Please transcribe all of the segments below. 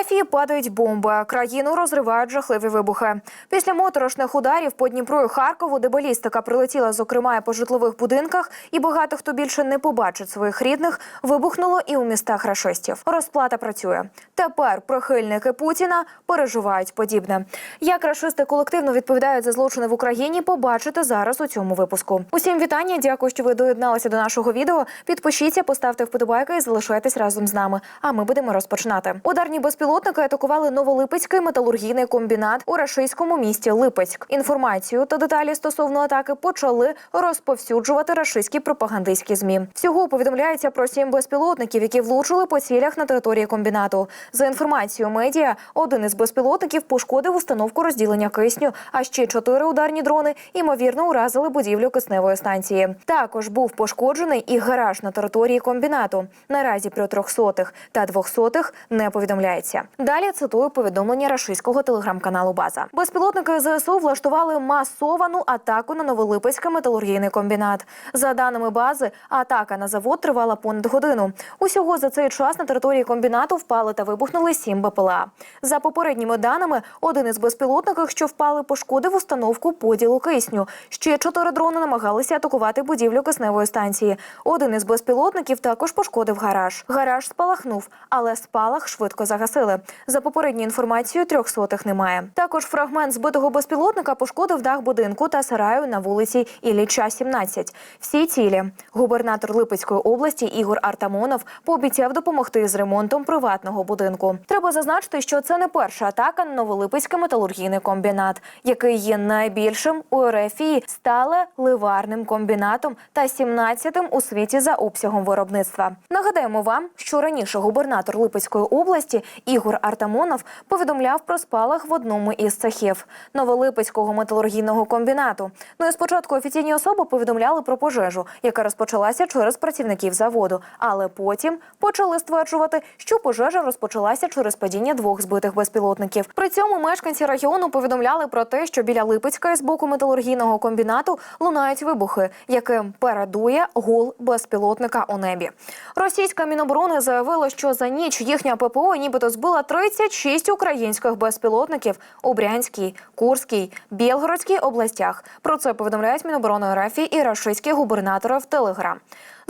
Рефії падають бомби. Країну розривають жахливі вибухи. Після моторошних ударів по Дніпру і Харкову, де балістика прилетіла, зокрема, і по житлових будинках, і багато хто більше не побачить своїх рідних, вибухнуло і у містах рашистів. Розплата працює. Тепер прихильники Путіна переживають подібне. Як рашисти колективно відповідають за злочини в Україні, побачите зараз у цьому випуску. Усім вітання. Дякую, що ви доєдналися до нашого відео. Підпишіться, поставте вподобайки і залишайтесь разом з нами. А ми будемо розпочинати. Ударні безпілотники атакували Новолипецький металургійний комбінат у рашистському місті Липецьк. Інформацію та деталі стосовно атаки почали розповсюджувати рашистські пропагандистські змі. Всього повідомляється про сім безпілотників, які влучили по цілях на території комбінату. За інформацією медіа, один із безпілотників пошкодив установку розділення кисню, а ще чотири ударні дрони ймовірно уразили будівлю кисневої станції. Також був пошкоджений і гараж на території комбінату. Наразі про трьохсотих та двохсотих не повідомляється. Далі цитую повідомлення рашистського телеграм-каналу База. Безпілотники ЗСУ влаштували масовану атаку на Новолипецький металургійний комбінат. За даними бази, атака на завод тривала понад годину. Усього за цей час на території комбінату впали та вибухнули сім БПЛА. За попередніми даними, один із безпілотників, що впали, пошкодив установку поділу кисню. Ще чотири дрони намагалися атакувати будівлю кисневої станції. Один із безпілотників також пошкодив гараж. Гараж спалахнув, але спалах швидко загасили. За попередньою інформацією, трьохсотих немає. Також фрагмент збитого безпілотника пошкодив дах будинку та сараю на вулиці Ілліча, 17. Всі цілі. Губернатор Липецької області Ігор Артамонов пообіцяв допомогти з ремонтом приватного будинку. Треба зазначити, що це не перша атака на Новолипецький металургійний комбінат, який є найбільшим у РФІ, стале ливарним комбінатом та 17-тим у світі за обсягом виробництва. Нагадаємо вам, що раніше губернатор Липецької області Ігор Артамонов повідомляв про спалах в одному із цехів Новолипецького металургійного комбінату. Ну і спочатку офіційні особи повідомляли про пожежу, яка розпочалася через працівників заводу, але потім почали стверджувати, що пожежа розпочалася через падіння двох збитих безпілотників. При цьому мешканці регіону повідомляли про те, що біля Липецька з боку металургійного комбінату лунають вибухи, яким передує гул безпілотника у небі. Російська міноборони заявила, що за ніч їхня ППО нібито збила 36 українських безпілотників у Брянській, Курській, Білгородській областях. Про це повідомляють Міноборони РФ і рашистські губернатори в Телеграм.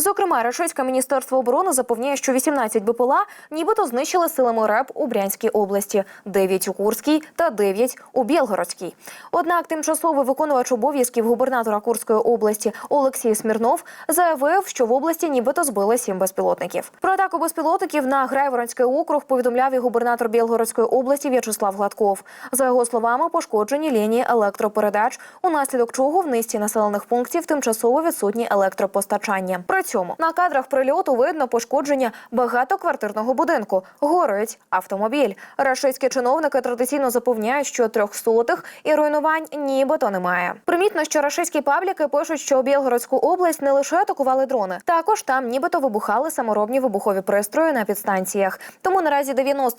Зокрема, Рашистське міністерство оборони запевняє, що 18 БПЛА нібито знищили силами РЕП у Брянській області, 9 у Курській та 9 у Білгородській. Однак тимчасовий виконувач обов'язків губернатора Курської області Олексій Смірнов заявив, що в області нібито збили 7 безпілотників. Про атаку безпілотників на Грайворонський округ повідомляв і губернатор Білгородської області В'ячеслав Гладков. За його словами, пошкоджені лінії електропередач, унаслідок чого в низці населених пунктів тимчасово відсутні електропостачання. При цьому на кадрах прильоту видно пошкодження багатоквартирного будинку. Горить автомобіль. Рашистські чиновники традиційно запевняють, що трьохсотих і руйнувань нібито немає. Примітно, що рашистські пабліки пишуть, що Білгородську область не лише атакували дрони, також там нібито вибухали саморобні вибухові пристрої на підстанціях. Тому наразі 90%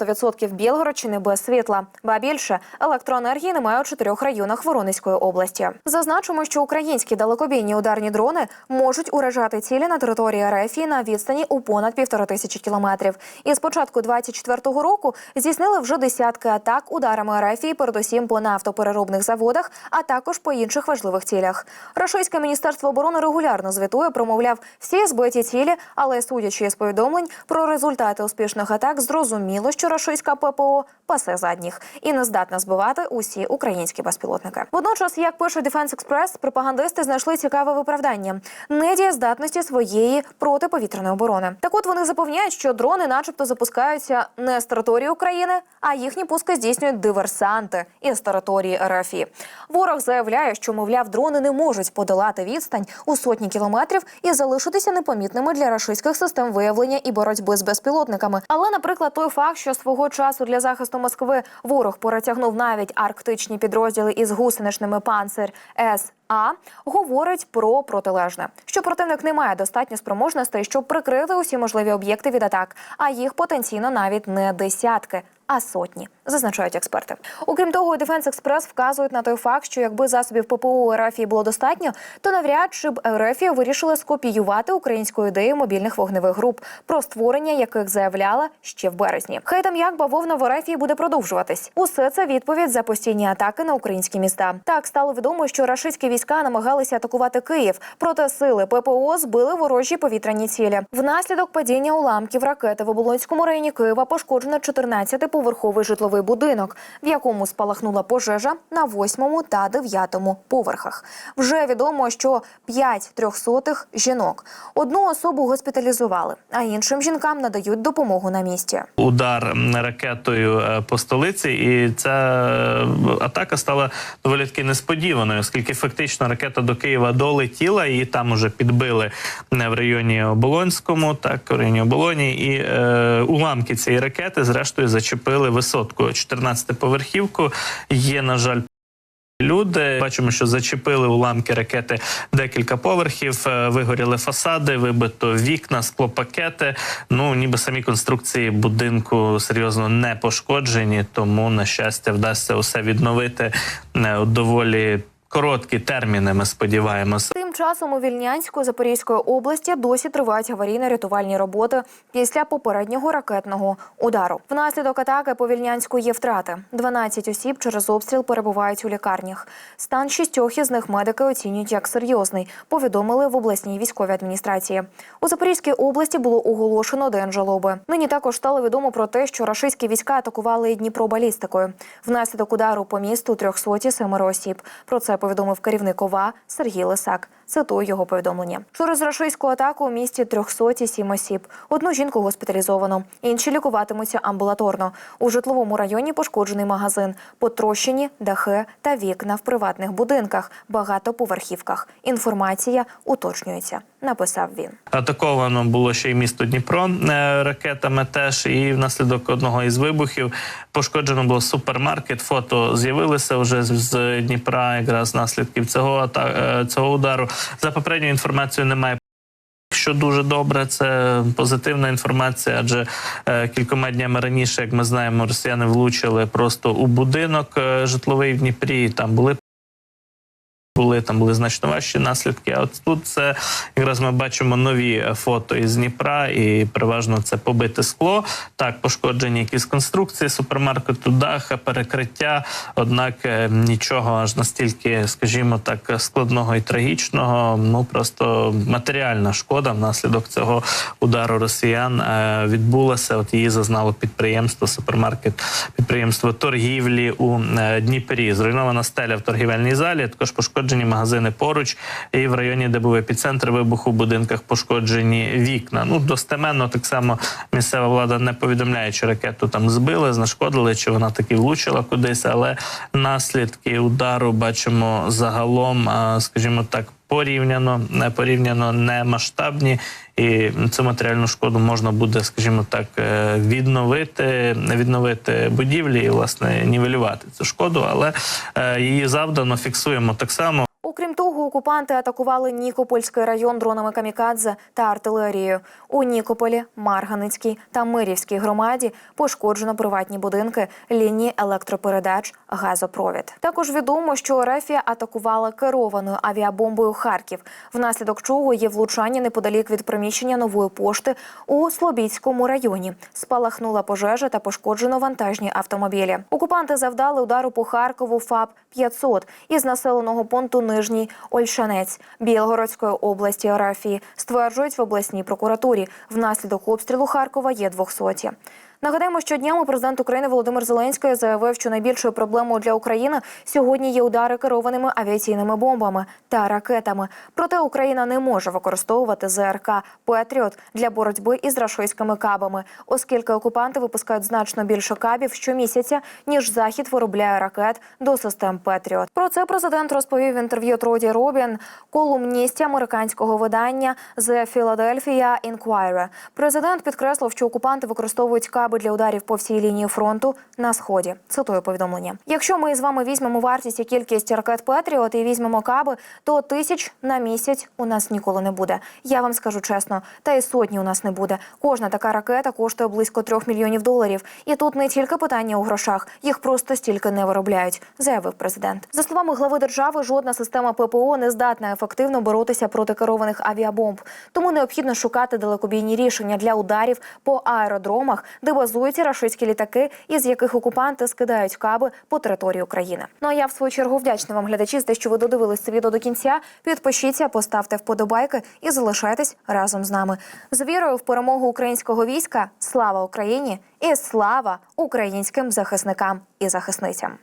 Білгородщини без світла. Ба більше електроенергії немає у чотирьох районах Воронезької області. Зазначимо, що українські далекобійні ударні дрони можуть уражати цілі на території РФ на відстані у понад півтора тисячі кілометрів. І з початку 24-го року здійснили вже десятки атак ударами РФ, передусім по нафтопереробних заводах, а також по інших важливих цілях. Російське міністерство оборони регулярно звітує, промовляв всі збиті цілі, але судячи з повідомлень про результати успішних атак, зрозуміло, що рашистська ППО пасе задніх і не здатна збивати усі українські безпілотники. Водночас, як пише Defense Express, пропагандисти знайшли цікаве виправдання недієздатності своєї протиповітряної оборони. Так от вони запевняють, що дрони, начебто, запускаються не з території України, а їхні пуски здійснюють диверсанти із території РФ. Ворог заявляє, що мовляв, дрони не можуть подолати відстань у сотні кілометрів і залишитися непомітними для рашистських систем виявлення і боротьби з безпілотниками. Але, наприклад, той факт, що свого часу для захисту Москви ворог перетягнув навіть арктичні підрозділи із гусеничними панцир С. А говорить про протилежне, що противник не має достатньо спроможностей, щоб прикрити усі можливі об'єкти від атак, а їх потенційно навіть не десятки, а сотні, зазначають експерти. Окрім того, Дефенс Експрес вказують на той факт, що якби засобів ППО РФ було достатньо, то навряд чи б РФ вирішила скопіювати українську ідею мобільних вогневих груп, про створення яких заявляла ще в березні. Хай там як бавовна в РФ буде продовжуватись. Усе це відповідь за постійні атаки на українські міста. Так стало відомо, що рашистські війська намагалися атакувати Київ, проте сили ППО збили ворожі повітряні цілі. Внаслідок падіння уламків ракети в Оболонському районі Києва пошкоджено 14-поверховий житловий будинок, в якому спалахнула пожежа на 8 та 9 поверхах. Вже відомо, що 5 трьохсотих жінок. Одну особу госпіталізували, а іншим жінкам надають допомогу на місці. удар ракетою е, по столиці, і ця е, атака стала доволі таки несподіваною, оскільки фактично ракета до Києва долетіла, і там уже підбили е, в районі Оболонському, так в районі Оболоні, і е, уламки цієї ракети зрештою зачепили висотку 14-поверхівку. Є на жаль. Люди бачимо, що зачепили уламки ракети декілька поверхів, е, вигоріли фасади, вибито вікна, склопакети. Ну ніби самі конструкції будинку серйозно не пошкоджені, тому на щастя вдасться усе відновити е, доволі короткі терміни. Ми сподіваємося. Тим часом у Вільнянську Запорізької області досі тривають аварійно-рятувальні роботи після попереднього ракетного удару. Внаслідок атаки по Вільнянську є втрати. 12 осіб через обстріл перебувають у лікарнях. Стан шістьох із них медики оцінюють як серйозний. Повідомили в обласній військовій адміністрації. У Запорізькій області було оголошено день жалоби. Нині також стало відомо про те, що рашистські війська атакували Дніпро балістикою. Внаслідок удару по місту 307 осіб. Про це повідомив керівник ОВА Сергій Лисак. Цитую його повідомлення. Через рашистську атаку у місті 307 осіб. Одну жінку госпіталізовано, інші лікуватимуться амбулаторно. У житловому районі пошкоджений магазин, потрощені дахи та вікна в приватних будинках, багатоповерхівках. Інформація уточнюється. Написав він. Атаковано було ще й місто Дніпро е, ракетами. Теж і внаслідок одного із вибухів пошкоджено було супермаркет. Фото з'явилися вже з- Дніпра, якраз наслідків цього е, цього удару. За попередньою інформацією немає. Що дуже добре, це позитивна інформація, адже е, кількома днями раніше, як ми знаємо, росіяни влучили просто у будинок е, житловий в Дніпрі. Там були були там були значно важчі наслідки. А от тут це якраз ми бачимо нові е, фото із Дніпра, і переважно це побите скло. Так, пошкоджені якісь конструкції супермаркету, даха, перекриття. Однак е, нічого аж настільки, скажімо так, складного і трагічного. Ну просто матеріальна шкода внаслідок цього удару росіян е, відбулася. От її зазнало підприємство, супермаркет, підприємство торгівлі у Дніпрі. Зруйнована стеля в торгівельній залі. Також пошкоджені магазини поруч. І в районі, де був епіцентр вибуху, в будинках пошкоджені вікна. Ну достеменно так само місцева влада не повідомляє, чи ракету там збили, знешкодили, чи вона таки влучила кудись. Але наслідки удару бачимо загалом, скажімо так. Порівняно порівняно не масштабні, і цю матеріальну шкоду можна буде, скажімо так, е, відновити, відновити будівлі і власне нівелювати цю шкоду, але е, її завдано фіксуємо так само. Окрім того, окупанти атакували Нікопольський район дронами камікадзе та артилерією. У Нікополі, Марганицькій та Мирівській громаді пошкоджено приватні будинки, лінії електропередач, газопровід. Також відомо, що Рефія атакувала керованою авіабомбою Харків, внаслідок чого є влучання неподалік від приміщення нової пошти у Слобідському районі. Спалахнула пожежа та пошкоджено вантажні автомобілі. Окупанти завдали удару по Харкову ФАП 500 із населеного пункту Нижній Ольшанець Білгородської області Арафії. Стверджують в обласній прокуратурі. Внаслідок обстрілу Харкова є 200. Нагадаємо, що днями президент України Володимир Зеленський заявив, що найбільшою проблемою для України сьогодні є удари керованими авіаційними бомбами та ракетами. Проте Україна не може використовувати ЗРК Петріот для боротьби із рашистськими кабами, оскільки окупанти випускають значно більше кабів щомісяця, ніж захід виробляє ракет до систем Петріот. Про це президент розповів в інтерв'ю Троді Робін, колумністі американського видання The Philadelphia Inquirer. Президент підкреслив, що окупанти використовують каби каби для ударів по всій лінії фронту на сході. Цитую повідомлення. Якщо ми з вами візьмемо вартість і кількість ракет Петріот і візьмемо каби, то тисяч на місяць у нас ніколи не буде. Я вам скажу чесно, та й сотні у нас не буде. Кожна така ракета коштує близько трьох мільйонів доларів. І тут не тільки питання у грошах, їх просто стільки не виробляють, заявив президент. За словами глави держави, жодна система ППО не здатна ефективно боротися проти керованих авіабомб. Тому необхідно шукати далекобійні рішення для ударів по аеродромах, де базуються рашистські літаки, із яких окупанти скидають каби по території України. Ну а я в свою чергу вдячна вам, глядачі, за те, що ви додивились це відео до кінця. Підпишіться, поставте вподобайки і залишайтесь разом з нами. З вірою в перемогу українського війська. Слава Україні і слава українським захисникам і захисницям.